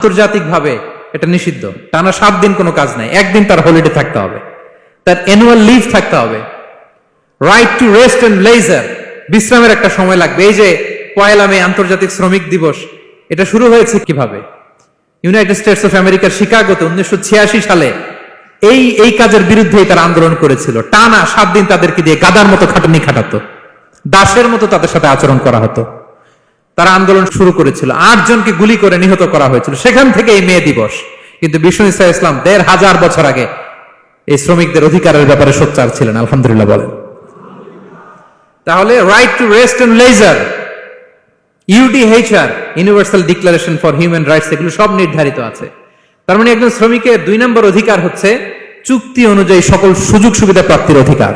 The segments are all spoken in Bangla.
আন্তর্জাতিক ভাবে এটা নিষিদ্ধ। টানা সাত দিন কোনো কাজ নাই। একদিন তার হলিডে থাকতে হবে। তার অ্যানুয়াল লিভ থাকতে হবে। Right to rest and leisure বিশ্রামের একটা সময় লাগবে। এই যে পয়লা মে আন্তর্জাতিক শ্রমিক দিবস, এটা শুরু হয়েছে কীভাবে? ইউনাইটেড স্টেটস অফ আমেরিকার শিকাগোতে উনিশশো ছিয়াশি সালে এই এই কাজের বিরুদ্ধেই তারা আন্দোলন করেছিল। টানা সাত দিন তাদেরকে দিয়ে গাদার মতো খাটানি খাটাতো। দাসের মতো তাদের সাথে আচরণ করা হতো। তারা আন্দোলন শুরু করেছিল। আট জনকে গুলি করে নিহত করা হয়েছিল। সেখান থেকে এই মে দিবস। কিন্তু বিষ্ণু ইসা ইসলাম দেড় হাজার বছর আগে এই শ্রমিকদের অধিকারের ব্যাপারে সোচ্চার ছিলেন। আলহামদুলিল্লাহ বলেন। তাহলে right to rest and leisure UDHR universal declaration for human rights এগুলো সব নির্ধারিত আছে। তার মানে একজন শ্রমিকের দুই নম্বর অধিকার হচ্ছে চুক্তি অনুযায়ী সকল সুযোগ সুবিধা প্রাপ্তির অধিকার।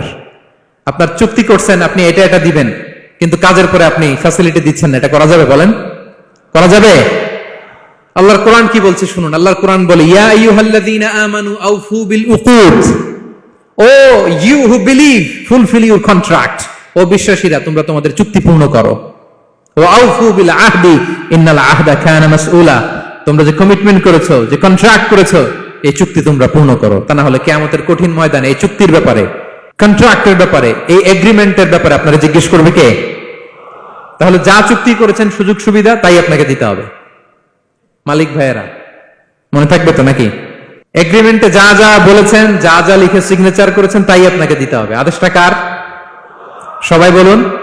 আপনার চুক্তি করছেন, আপনি এটা এটা দিবেন। কিন্তু কাজের পরে আপনি ফ্যাসিলিটি দিচ্ছেন না, এটা করা যাবে বলেন? করা যাবে? আল্লাহর কোরআন কি বলছে শুনুন, আল্লাহর কোরআন বলে, ইয়া আইয়ুহাল্লাযীনা আমানু আউফু বিল উকুদ O you who believe, fulfil contract. ও বিশ্বাসীরা, তোমরা তোমাদের চুক্তি পূর্ণ করো। ও আউফু বিল আহদি ইন্নাল আহদা কানা মাসউলা। তোমরা যে কমিটমেন্ট করেছ, যে কন্ট্রাক্ট করেছ, এই চুক্তি তোমরা পূর্ণ করো। তা না হলে কিয়ামতের কঠিন ময়দানে এই চুক্তির ব্যাপারে কন্ট্রাক্টের ব্যাপারে, এই এগ্রিমেন্টের ব্যাপারে আপনারা জিজ্ঞেস করবে কে? তাহলে যা চুক্তি করেছেন সুযোগ সুবিধা, তাই আপনাকে দিতে হবে। মালিক ভাইয়েরা, মনে থাকবে তো নাকি? এগ্রিমেন্টে যা যা বলেছেন, যা যা লিখে সিগনেচার করেছেন, তাই আপনাকে দিতে হবে। আদেশটা কার? সবাই বলুন।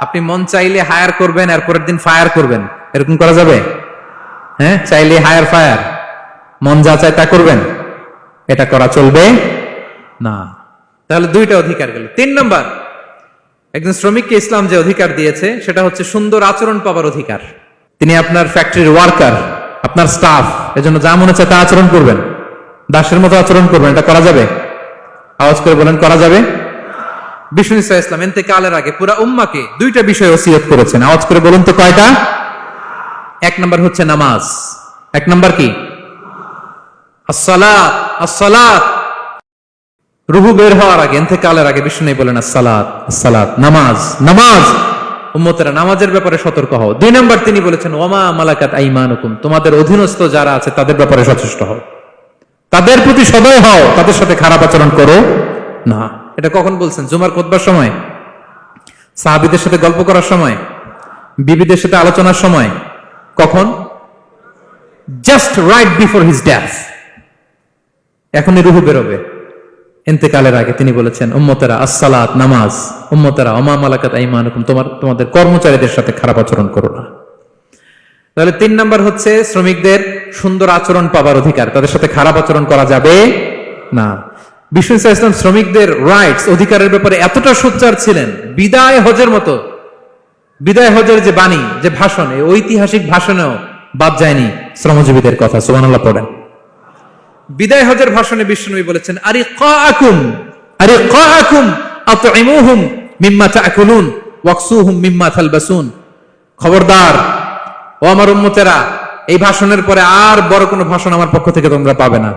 আপনি মন চাইলে হায়ার করবেন, আর পরের দিন ফায়ার করবেন। এরকম করা যাবে? হ্যাঁ চাইলে হায়ার ফায়ার মন যা চায় তা করবেন। এটা করা চলবে না। তাহলে দুইটা অধিকার গেল। তিন নম্বর। একজন শ্রমিককে ইসলাম যে অধিকার দিয়েছে, সেটা হচ্ছে সুন্দর আচরণ পাবার অধিকার। তিনি আপনার ফ্যাক্টরির ওয়ার্কার আপনার স্টাফ এজন্য যা মনে চায় তা আচরণ করবেন। দাসের মতো আচরণ করবেন, এটা করা যাবে? আওয়াজ করে বলেন, করা যাবে? বিষ্ণু ইসা ইসলাম এনতে কালের আগে পুরা উম্মাকে দুইটা বিষয় ওসিয়ত করেছেন। আওয়াজ করে বলুন তো কয়টা? এক নাম্বার হচ্ছে নামাজ। এক নাম্বার কি? আসসালাত আসসালাত। রুহু বের হওয়ার আগে এনতে কালের আগে বিষ্ণু বলেন আসসালাত আসসালাত নামাজ নামাজ! উম্মতেরা নামাজের ব্যাপারে সতর্ক হও। দুই নাম্বার তিনি বলেছেন ওমা মালাকাত আইমানুকুম। তোমাদের অধীনস্থ যারা আছে, তাদের ব্যাপারে সচেষ্ট হও। তাদের প্রতি সদয় হও, তাদের সাথে খারাপ আচরণ করো না। এটা কখন বলছেন? জুমার কোতবার সময়? সাহাবিদের সাথে গল্প করার সময়? বিবিদের সাথে আলোচনার সময়? কখন? Just right before his death এখনই রুহু বেরোবে। এতেকালের আগে তিনি বলেছেন, উম্মতেরা, আসসালাত, নামাজ। উম্মতেরা অমা মালাকাত আইমানুকুম। তোমার, তোমাদের কর্মচারীদের সাথে খারাপ আচরণ করো না। তাহলে তিন নাম্বার হচ্ছে, শ্রমিকদের সুন্দর আচরণ পাবার অধিকার। তাদের সাথে খারাপ আচরণ করা যাবে না। বিষ্ণু ইসা ইসলাম শ্রমিকদের রাইটস অধিকারের ব্যাপারে এতটা সোচ্চার ছিলেন, বিদায় হজের মতো। বিদায় হজের যে বাণী, যে ভাষণ, এই ঐতিহাসিক ভাষণেও বাদ যায়নি শ্রমজীবীদের কথা, সুবহানাল্লাহ পড়েন। বিদায় হজের ভাষণে বিষ্ণুবী বলেছেন আরে ক কাকুম আরে কাকুম আতইমুহুম মিম্মা তাকুলুন, ওয়াকসুহুম মিম্মা তালবাসুন। খবরদার, ও আমার উম্মতেরা, এই ভাষণের পরে আর বড় কোনো ভাষণ আমার পক্ষ থেকে তোমরা পাবে না।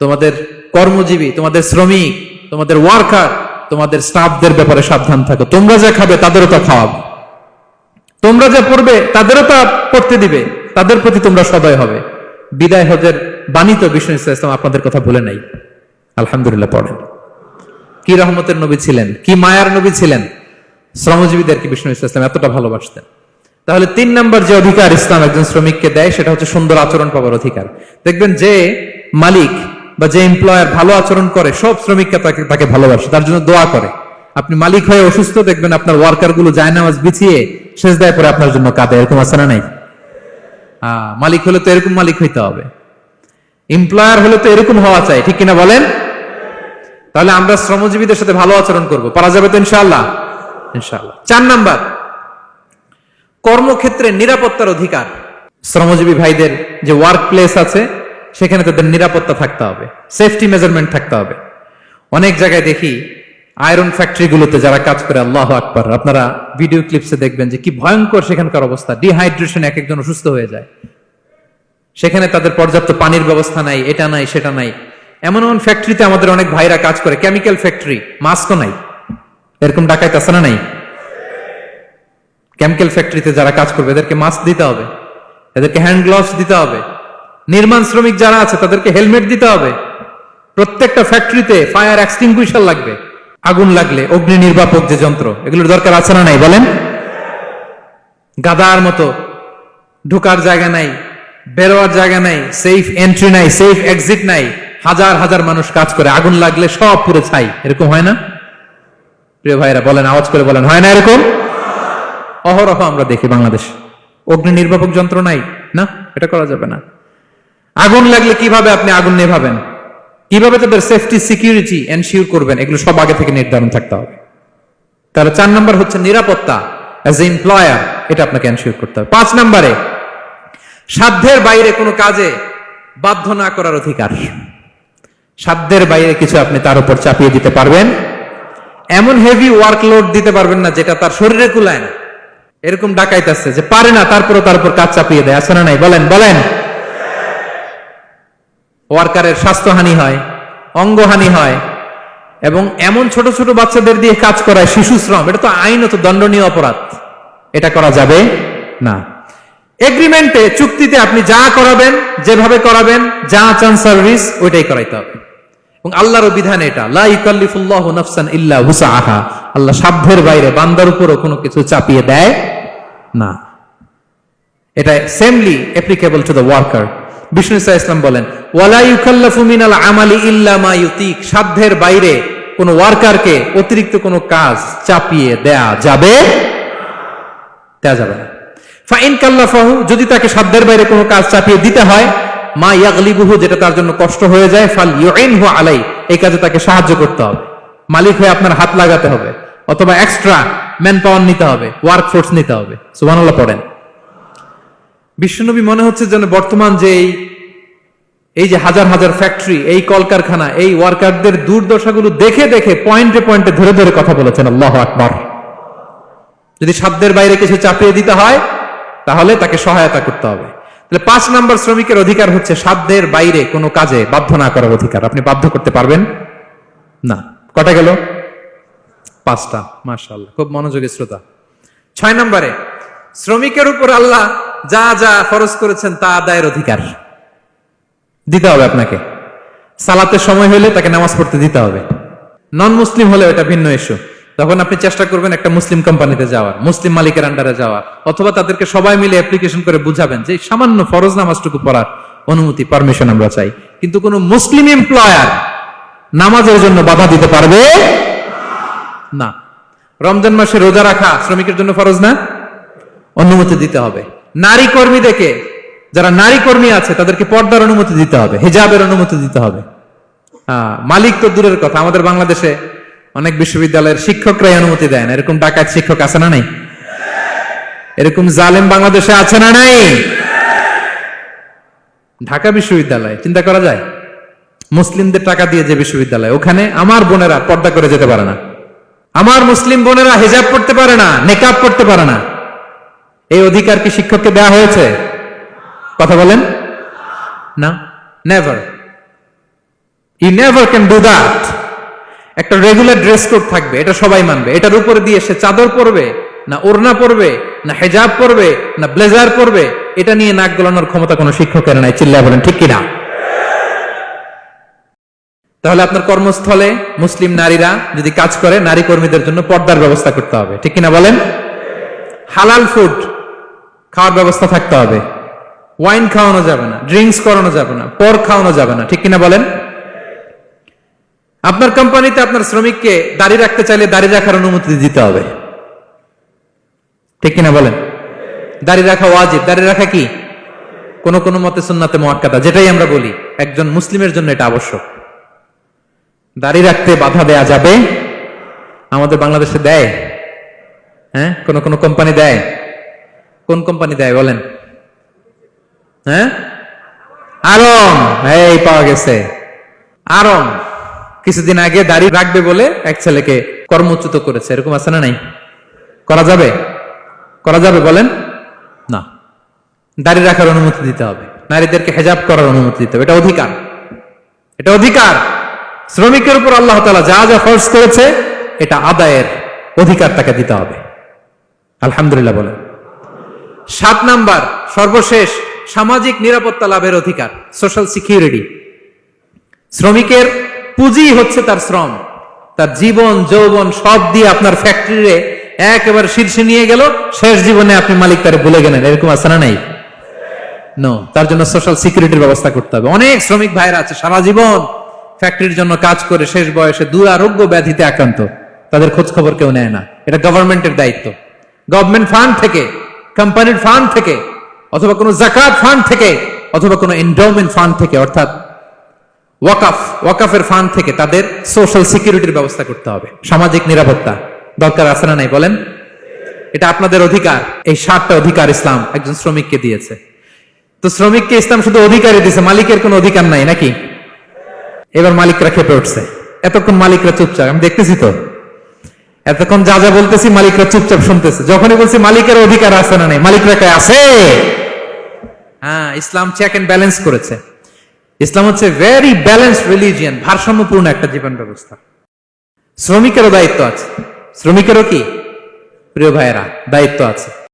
তোমাদের কর্মজীবী, তোমাদের শ্রমিক, তোমাদের ওয়ার্কার, তোমাদের স্টাফদের ব্যাপারে সাবধান থাকো। তোমরা যা খাবে, তাদেরও তা খাওয়াবে। তোমরা যা পড়বে, তাদেরও তা পড়তে দিবে। তাদের প্রতি তোমরা সদয় হবে। বিদায় হজের বাণী তো বিষ্ণু ইসলাম আপনাদের কথা ভুলে নাই। আলহামদুলিল্লাহ পড়েন। কি রহমতের নবী ছিলেন? কি মায়ার নবী ছিলেন? শ্রমজীবীদেরকে বিষ্ণু ইসলাম এতটা ভালোবাসতেন? তাহলে তিন নম্বর যে অধিকার ইসলাম একজন শ্রমিককে দেয়, সেটা হচ্ছে সুন্দর আচরণ পাবার অধিকার। দেখবেন যে মালিক বা যে এমপ্লয়ার ভালো আচরণ করে, সব শ্রমিককে তাকে তাকে ভালোবাসে, তার জন্য দোয়া করে। আপনি মালিক হয়ে অসুস্থ, দেখবেন আপনার ওয়ার্কারগুলো যায় নামাজ বিছিয়ে শেষ দায় পরে আপনার জন্য কাঁদে, এরকম আছে না নাই? মালিক হলে তো এরকম মালিক হইতে হবে। এমপ্লয়ার হলে তো এরকম হওয়া চাই, ঠিক কিনা বলেন? তাহলে আমরা শ্রমজীবীদের সাথে ভালো আচরণ করব। পারা যাবে তো ইনশাআল্লাহ? ইনশাআল্লাহ। চার নাম্বার, কর্মক্ষেত্রে নিরাপত্তার অধিকার। শ্রমজীবী ভাইদের যে ওয়ার্ক প্লেস আছে, সেখানে তাদের নিরাপত্তা থাকতে হবে সেফটি মেজারমেন্ট থাকতে হবে। অনেক জায়গায় দেখি আয়রন ফ্যাক্টরিগুলোতে যারা কাজ করে, আল্লাহ আকবার, আপনারা ভিডিও ক্লিপসে দেখবেন যে কি ভয়ঙ্কর সেখানকার অবস্থা। ডিহাইড্রেশন এক একজন অসুস্থ হয়ে যায়। সেখানে তাদের পর্যাপ্ত পানির ব্যবস্থা নাই, এটা নাই, সেটা নাই। এমন এমন ফ্যাক্টরিতে আমাদের অনেক ভাইরা কাজ করে কেমিক্যাল ফ্যাক্টরি মাস্কও নাই। এরকম ডাকাইত আছে না নাই? কেমিক্যাল ফ্যাক্টরিতে যারা কাজ করবে, এদেরকে মাস্ক দিতে হবে, এদেরকে হ্যান্ড গ্লাভস দিতে হবে। নির্মাণ শ্রমিক যারা আছে, তাদেরকে হেলমেট দিতে হবে। প্রত্যেকটা ফ্যাক্টরিতে ফায়ার এক্সটিংগুইশার লাগবে। আগুন লাগলে অগ্নি নির্বাপক যে যন্ত্র, এগুলোর দরকার আছে না নাই, বলেন? গাদার মতো ঢোকার জায়গা নাই বেরোয়ার জায়গা নাই সেফ এন্ট্রি নাই সেফ এক্সিট নাই। হাজার হাজার মানুষ কাজ করে, আগুন লাগলে সব পুরো ছাই। এরকম হয় না? প্রিয় ভাইরা, বলেন, আওয়াজ করে বলেন, হয় না এরকম? অহরহ আমরা দেখি বাংলাদেশ। অগ্নি নির্বাপক যন্ত্র নাই, না? এটা করা যাবে না। আগুন লাগলে কীভাবে আপনি আগুন নেভাবেন? কীভাবে তাদের সেফটি সিকিউরিটি এনশিওর করবেন? এগুলো সব আগে থেকে নির্ধারণ থাকতে হবে। তাহলে চার নম্বর হচ্ছে নিরাপত্তা অ্যাজ এ এমপ্লয়ার এটা আপনাকে এনশিওর করতে হবে। পাঁচ নম্বরে সাধ্যের বাইরে কোনো কাজে বাধ্য না করার অধিকার। সাধ্যের বাইরে কিছু আপনি তার উপর চাপিয়ে দিতে পারবেন। এমন হেভি ওয়ার্কলোড দিতে পারবেন না যেটা তার শরীরে কুলায় না। এরকম ডাকাইতেছে যে পারে না তারপরে তার উপর কাজ চাপিয়ে দেয়। আছে না নাই? বলেন বলেন। ওয়ার্কারের স্বাস্থ্যহানি হয়, অঙ্গহানি হয়, এবং এমন ছোট ছোট বাচ্চাদের দিয়ে কাজ করায় শিশু শ্রম, এটা তো আইনত দণ্ডনীয় অপরাধ। এটা করা যাবে না। এগ্রিমেন্টে চুক্তিতে আপনি যা করাবেন, যেভাবে করাবেন, যা চান সার্ভিস ওইটাই করাইতে হবে। এবং আল্লাহর বিধান এটা, লা নাফসান ইল্লা উসাআহা। আল্লাহ সাধ্যের বাইরে, বান্দার উপরও কোনো কিছু চাপিয়ে দেয় না। এটা samely applicable to the worker Bishnu Isa Islam বলেন, ওয়ালা মিনাল আমালি ইল্লা মা ইউতিক। সাধ্যের বাইরে কোন ওয়ার্কারকে অতিরিক্ত কোনো কাজ চাপিয়ে দেয়া যাবে? দেয়া যাবে না। ফাইন কাল্লাফাহু যদি তাকে সাধ্যের বাইরে কোনো কাজ চাপিয়ে দিতে হয়, মা ইয়াগলিবুহু, যেটা তার জন্য কষ্ট হয়ে যায়, ফাল ইউইনহু আলাই এই কাজে তাকে সাহায্য করতে হবে। মালিক হয়ে আপনার হাত লাগাতে হবে, অথবা এক্সট্রা ম্যান পাওয়ার নিতে হবে ওয়ার্ক ফোর্স নিতে হবে। সুবহানাল্লাহ পড়েন। বিশ্বনবী মনে হচ্ছে যেন বর্তমান যে এই এই যে হাজার হাজার ফ্যাক্টরি এই কলকারখানা, এই ওয়ার্কারদের দুর্দশাগুলো দেখে দেখে পয়েন্টে পয়েন্টে ধরে ধরে কথা বলেছেন, আল্লাহ আকবর। যদি সাধ্যের বাইরে কিছু চাপিয়ে দিতে হয় তাহলে তাকে সহায়তা করতে হবে। তাহলে পাঁচ নাম্বার শ্রমিকের অধিকার হচ্ছে সাধ্যের বাইরে কোনো কাজে বাধ্য না করার অধিকার। আপনি বাধ্য করতে পারবেন? না। কটা গেল? পাঁচটা। মার্শাল খুব মনোযোগী শ্রোতা। ছয় নম্বরে, শ্রমিকের উপর আল্লাহ যা যা খরচ করেছেন তা আদায়ের অধিকার। দিতে হবে আপনাকে। সালাতের সময় হলে তাকে নামাজ পড়তে দিতে হবে। নন মুসলিম হলে এটা ভিন্ন ইস্যু তখন আপনি চেষ্টা করবেন একটা মুসলিম কোম্পানিতে যাওয়ার মুসলিম মালিকের আন্ডারে যাওয়ার অথবা তাদেরকে সবাই মিলে অ্যাপ্লিকেশন করে বুঝাবেন যে সামান্য ফরজ নামাজটুকু পড়ার অনুমতি পারমিশন আমরা চাই। কিন্তু কোন মুসলিম এমপ্লয়ার নামাজের জন্য বাধা দিতে পারবে না। রমজান মাসে রোজা রাখা শ্রমিকের জন্য ফরজ না? অনুমতি দিতে হবে। নারী কর্মীদেরকে যারা নারী কর্মী আছে তাদেরকে পর্দার অনুমতি দিতে হবে হিজাবের অনুমতি দিতে হবে। হ্যাঁ, মালিক তো দূরের কথা আমাদের বাংলাদেশে অনেক বিশ্ববিদ্যালয়ের শিক্ষকরাই অনুমতি দেয় না এরকম ডাকাত শিক্ষক আছে না নাই? এরকম জালেম বাংলাদেশে আছে না নাই? ঢাকা বিশ্ববিদ্যালয়, চিন্তা করা যায়? মুসলিমদের টাকা দিয়ে যে বিশ্ববিদ্যালয়, ওখানে আমার বোনেরা পর্দা করে যেতে পারে না। আমার মুসলিম বোনেরা হেজাব পড়তে পারে না, নেকাব পড়তে পারে না। এই অধিকার কি শিক্ষককে দেওয়া হয়েছে? কথা বলেন। না নেভার ই নেভার ক্যান ডু দ্যাট একটা রেগুলার ড্রেস কোড থাকবে, এটা সবাই মানবে। এটার উপরে দিয়ে সে চাদর পরবে, না ওড়না পরবে, না হেজাব পরবে, না ব্লেজার পরবে, এটা নিয়ে নাক গলানোর ক্ষমতা কোনো শিক্ষকের নাই, চিল্লায় বলেন, ঠিক কিনা? তাহলে আপনার কর্মস্থলে মুসলিম নারীরা যদি কাজ করে, নারী কর্মীদের জন্য পর্দার ব্যবস্থা করতে হবে, ঠিক কিনা বলেন? হালাল ফুড খাওয়ার ব্যবস্থা থাকতে হবে। ওয়াইন খাওয়ানো যাবে না ড্রিঙ্কস করানো যাবে না পর খাওয়ানো যাবে না, ঠিক কিনা বলেন? আপনার কোম্পানিতে আপনার শ্রমিককে দাড়ি রাখতে চাইলে দাড়ি রাখার অনুমতি দিতে হবে। ঠিক কিনা বলেন? দাড়ি রাখা ওয়াজিব। দাড়ি রাখা কি? কোন কোন মতে সুন্নাতে মোয়াক্কাদা যেটাই আমরা বলি, একজন মুসলিমের জন্য এটা আবশ্যক। দাড়ি রাখতে বাধা দেয়া যাবে? আমাদের বাংলাদেশে দেয়? হ্যাঁ? কোন কোন কোম্পানি দেয়? কোন কোম্পানি দেয় বলেন? হ্যাঁ? আরম। এই পাওয়া গেছে। আরম। কিছুদিন আগে দাড়ি রাখবে বলে এক ছেলেকে কর্মচ্যুত করেছে। এরকম আছে না নাই? করা যাবে? করা যাবে বলেন? না। দাড়ি রাখার অনুমতি দিতে হবে। নারীদেরকে হেজাব করার অনুমতি দিতে হবে। এটা অধিকার। এটা অধিকার। শ্রমিকের উপর আল্লাহ তালা যা যা ফর্স করেছে, এটা আদায়ের অধিকার তাকে দিতে হবে। আলহামদুলিল্লাহ বলেন। সাত নাম্বার, সর্বশেষ, সামাজিক নিরাপত্তা লাভের অধিকার সোশ্যাল সিকিউরিটি শ্রমিকের পুঁজি হচ্ছে তার শ্রম। তার জীবন, যৌবন সব দিয়ে আপনার ফ্যাক্টরিরে একেবারে শীর্ষে নিয়ে গেল। শেষ জীবনে আপনি মালিক তারে ভুলে গেলেন। এরকম আছে না নাই? নো তার জন্য সোশ্যাল সিকিউরিটির ব্যবস্থা করতে হবে। অনেক শ্রমিক ভাইরা আছে, সারা জীবন ফ্যাক্টরির জন্য কাজ করে শেষ বয়সে দুরারোগ্য ব্যাধিতে আক্রান্ত। তাদের খোঁজ খবর কেউ নেয় না। এটা গভর্নমেন্টের দায়িত্ব। গভর্নমেন্ট ফান্ড থেকে কোম্পানির ফান্ড থেকে, অথবা কোনো জাকাত ফান্ড থেকে, অথবা কোনো এন্ডোমেন্ট ফান্ড থেকে, অর্থাৎ ওয়াকাফ, ওয়াকাফের ফান্ড থেকে তাদের সোশ্যাল সিকিউরিটির ব্যবস্থা করতে হবে। সামাজিক নিরাপত্তা দরকার আছে না নাই বলেন? এটা আপনাদের অধিকার। এই সাতটা অধিকার ইসলাম একজন শ্রমিককে দিয়েছে। তো শ্রমিককে ইসলাম শুধু অধিকারই দিয়েছে মালিকের কোনো অধিকার নাই নাকি? এবার মালিকরা খেপে উঠছে। এতক্ষণ মালিকরা চুপচাপ, আমি দেখতেছি তো। এতক্ষণ যা যা বলতেছি মালিকরা চুপচাপ শুনতেছে। যখনই বলছি মালিকের অধিকার আছে না নাই, মালিকরা কে আছে! হ্যাঁ ইসলাম চেক এন্ড ব্যালেন্স করেছে। ইসলাম হচ্ছে ভেরি ব্যালেন্স রিলিজিয়ান ভারসাম্যপূর্ণ একটা জীবন ব্যবস্থা শ্রমিকেরও দায়িত্ব আছে। শ্রমিকেরও কি? প্রিয় ভাইয়েরা, দায়িত্ব আছে।